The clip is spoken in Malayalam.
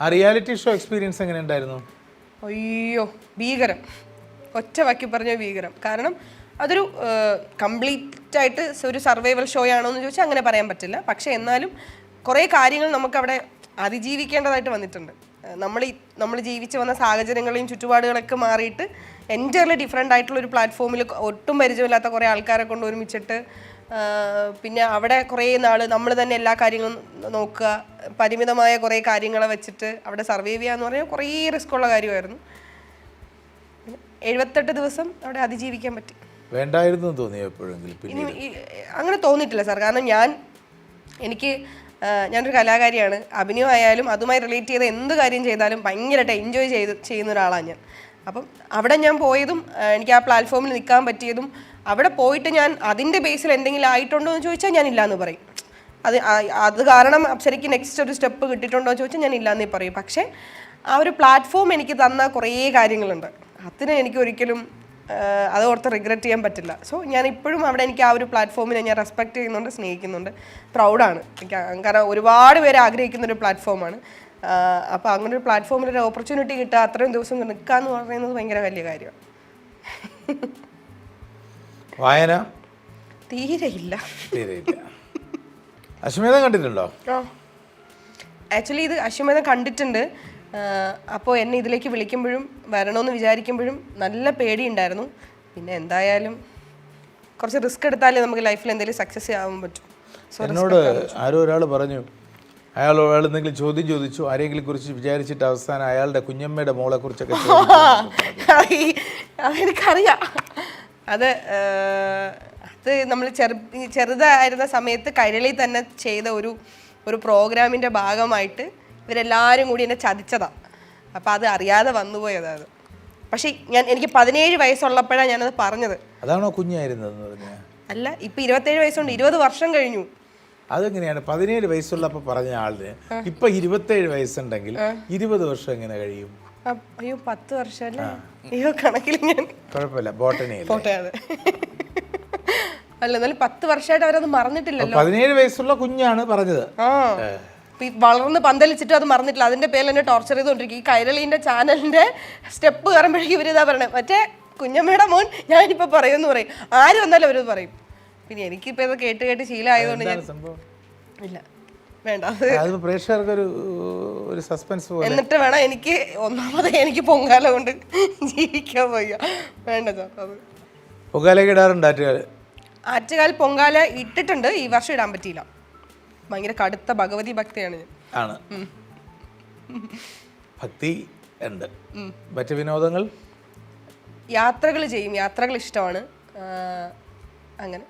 ആ റിയാലിറ്റി ഷോ എക്സ്പീരിയൻസ് എങ്ങനെ ഉണ്ടായിരുന്നു? അയ്യോ ഭീകരം. ഒറ്റ വാക്കി പറഞ്ഞ ഭീകരം. കാരണം അതൊരു കംപ്ലീറ്റ് ആയിട്ട് ഒരു സർവൈവൽ ഷോ ആണോ എന്ന് ചോദിച്ചാൽ അങ്ങനെ പറയാൻ പറ്റില്ല. പക്ഷെ എന്നാലും കുറേ കാര്യങ്ങൾ നമുക്കവിടെ അതിജീവിക്കേണ്ടതായിട്ട് വന്നിട്ടുണ്ട്. നമ്മൾ നമ്മൾ ജീവിച്ച് വന്ന സാഹചര്യങ്ങളെയും ചുറ്റുപാടുകളൊക്കെ മാറിയിട്ട് എന്റെ ഡിഫറെന്റ് ആയിട്ടുള്ള ഒരു പ്ലാറ്റ്ഫോമിൽ ഒട്ടും പരിചയമില്ലാത്ത കുറേ ആൾക്കാരെ കൊണ്ട് ഒരുമിച്ചിട്ട് പിന്നെ അവിടെ കുറേ നാൾ നമ്മൾ തന്നെ എല്ലാ കാര്യങ്ങളും നോക്കുക. പരിമിതമായ കുറേ കാര്യങ്ങളെ വെച്ചിട്ട് അവിടെ സർവൈവ് ചെയ്യുക എന്ന് പറഞ്ഞാൽ കുറേ റിസ്ക് ഉള്ള കാര്യമായിരുന്നു. എഴുപത്തെട്ട് ദിവസം അവിടെ അതിജീവിക്കാൻ പറ്റി. വേണ്ടായിരുന്നു എന്ന് തോന്നിയോ എപ്പോഴെങ്കിലും ഇനി പിന്നെ അങ്ങനെ തോന്നിയിട്ടില്ല സാർ. കാരണം ഞാൻ എനിക്ക് ഞാനൊരു കലാകാരിയാണ്. അഭിനയമായാലും അതുമായി റിലേറ്റ് ചെയ്ത എന്ത് കാര്യം ചെയ്താലും ഭയങ്കരമായിട്ട് എൻജോയ് ചെയ്ത് ചെയ്യുന്ന ഒരാളാണ് ഞാൻ. അപ്പം അവിടെ ഞാൻ പോയതും എനിക്ക് ആ പ്ലാറ്റ്ഫോമിൽ നിൽക്കാൻ പറ്റിയതും അവിടെ പോയിട്ട് ഞാൻ അതിന്റെ ബേസിൽ എന്തെങ്കിലും ആയിട്ടുണ്ടോ എന്ന് ചോദിച്ചാൽ ഞാൻ ഇല്ലയെന്ന് പറയും. അത് അത് കാരണം അപ്സരയ്ക്ക് നെക്സ്റ്റ് ഒരു സ്റ്റെപ്പ് കിട്ടിയിട്ടുണ്ടോ എന്ന് ചോദിച്ചാൽ ഞാൻ ഇല്ലയെന്നേ പറയും. പക്ഷേ ആ ഒരു പ്ലാറ്റ്ഫോം എനിക്ക് തന്ന കുറേ കാര്യങ്ങളുണ്ട്. അതിന് എനിക്ക് ഒരിക്കലും അത് ഓർത്ത് റിഗ്രറ്റ് ചെയ്യാൻ പറ്റില്ല. സോ ഞാൻ ഇപ്പോഴും അവിടെ എനിക്ക് ആ ഒരു പ്ലാറ്റ്ഫോമിനെ ഞാൻ റെസ്പെക്ട് ചെയ്യുന്നുണ്ട് സ്നേഹിക്കുന്നുണ്ട്. പ്രൗഡാണ് എനിക്ക് കാരണം ഒരുപാട് പേര് ആഗ്രഹിക്കുന്ന ഒരു പ്ലാറ്റ്ഫോമാണ് അപ്പോൾ അങ്ങനെ ഒരു പ്ലാറ്റ്ഫോമിൽ ഒരു ഓപ്പർച്യൂണിറ്റി കിട്ടുക അത്രയും ദിവസം നിൽക്കുക എന്ന് പറയുന്നത് ഭയങ്കര വലിയ കാര്യമാണ് വായന? തീരെ ഇല്ല. അശ്വമേധം കണ്ടിട്ടുണ്ടോ? ആക്ച്വലി ഇത് അശ്വമേധം കണ്ടിട്ടുണ്ട്. അപ്പോൾ എന്നെ ഇതിലേക്ക് വിളിക്കുമ്പോഴും വരണമെന്ന് വിചാരിക്കുമ്പോഴും നല്ല പേടിയുണ്ടായിരുന്നു പിന്നെ എന്തായാലും കുറച്ച് റിസ്ക് എടുത്താലേ നമുക്ക് ലൈഫിൽ എന്തെങ്കിലും സക്സസ് ആവാൻ പറ്റും. എന്നോട് ആരോ ഒരാൾ പറഞ്ഞു അയാൾ അയാൾ എന്തെങ്കിലും ചോദ്യം ചോദിച്ചു ആരെങ്കിലും കുറിച്ച് വിചാരിച്ചിട്ട് അവസാനം അയാളുടെ കുഞ്ഞമ്മയുടെ മോളെ കുറിച്ചൊക്കെ എനിക്കറിയാം അത് അത് നമ്മൾ ചെറു ചെറുതായിരുന്ന സമയത്ത് കരളി തന്നെ ചെയ്ത ഒരു ഒരു പ്രോഗ്രാമിന്റെ ഭാഗമായിട്ട് ഇവരെല്ലാവരും കൂടി എന്നെ ചതിച്ചതാ. അപ്പം അത് അറിയാതെ വന്നുപോയതാണ് അത്. പക്ഷേ ഞാൻ എനിക്ക് പതിനേഴ് വയസ്സുള്ളപ്പോഴാണ് ഞാനത് പറഞ്ഞത്. അതാണോ കുഞ്ഞായിരുന്നതെന്ന് പറഞ്ഞ അല്ല ഇപ്പം ഇരുപത്തേഴ് വയസ്സുണ്ട്. ഇരുപത് വർഷം കഴിഞ്ഞു. അതെങ്ങനെയാണ്? പതിനേഴ് വയസ്സുള്ളപ്പോൾ പറഞ്ഞ ആളിന് ഇപ്പൊ ഇരുപത്തേഴ് വയസ്സുണ്ടെങ്കിൽ ഇരുപത് വർഷം എങ്ങനെ കഴിയും? അയ്യോ പത്ത് വർഷം അയ്യോ കണക്കിൽ ഞാൻ കുഴപ്പമില്ല. അത്. അല്ല എന്നാലും പത്ത് വർഷമായിട്ട് അവരത് മറന്നിട്ടില്ലല്ലോ. പതിനേഴ് വയസ്സുള്ള കുഞ്ഞാണ് പറഞ്ഞത്. വളർന്ന് പന്തലിച്ചിട്ട് അത് മറന്നിട്ടില്ല. അതിന്റെ പേരിൽ എന്നെ ടോർച്ചർ ചെയ്തുകൊണ്ടിരിക്കും. ഈ കൈരളീന്റെ ചാനലിന്റെ സ്റ്റെപ്പ് കയറുമ്പോഴേക്കും ഇവരിതാ പറയണേ മറ്റേ കുഞ്ഞമ്മയുടെ മോൻ ഞാനിപ്പോ പറയുമെന്ന് പറയും. ആര് വന്നാലും അവരത് പറയും. പിന്നെ എനിക്കിപ്പോ ഇത് കേട്ട് കേട്ട് ശീലമായതുകൊണ്ട് ഞാൻ എന്താണ് സംഭവം? ഇല്ല. വേണ്ട. അത് ഒരു സസ്പെൻസ് പോലെ. എന്നിട്ട് വേണം എനിക്ക് ഒന്നാമത് എനിക്ക് പൊങ്കാല കൊണ്ട് ജീവിക്കാൻ വയ്യ. വേണ്ട സാർ അത്. പൊങ്കാലയൊക്കെ ഇടാറുണ്ട് ആറ്റുകാർ ആറ്റുകാൽ പൊങ്കാല ഇട്ടിട്ടുണ്ട്. ഈ വർഷം ഇടാൻ പറ്റിയില്ല. ഭയങ്കര കടുത്ത ഭഗവതി ഭക്തിയാണ് ഞാൻ. ആണ്. ഭക്തി ഉണ്ട്. മറ്റ് വിനോദങ്ങൾ? യാത്രകൾ ചെയ്യും. യാത്രകൾ ഇഷ്ടമാണ്. ആ, അങ്ങനെ.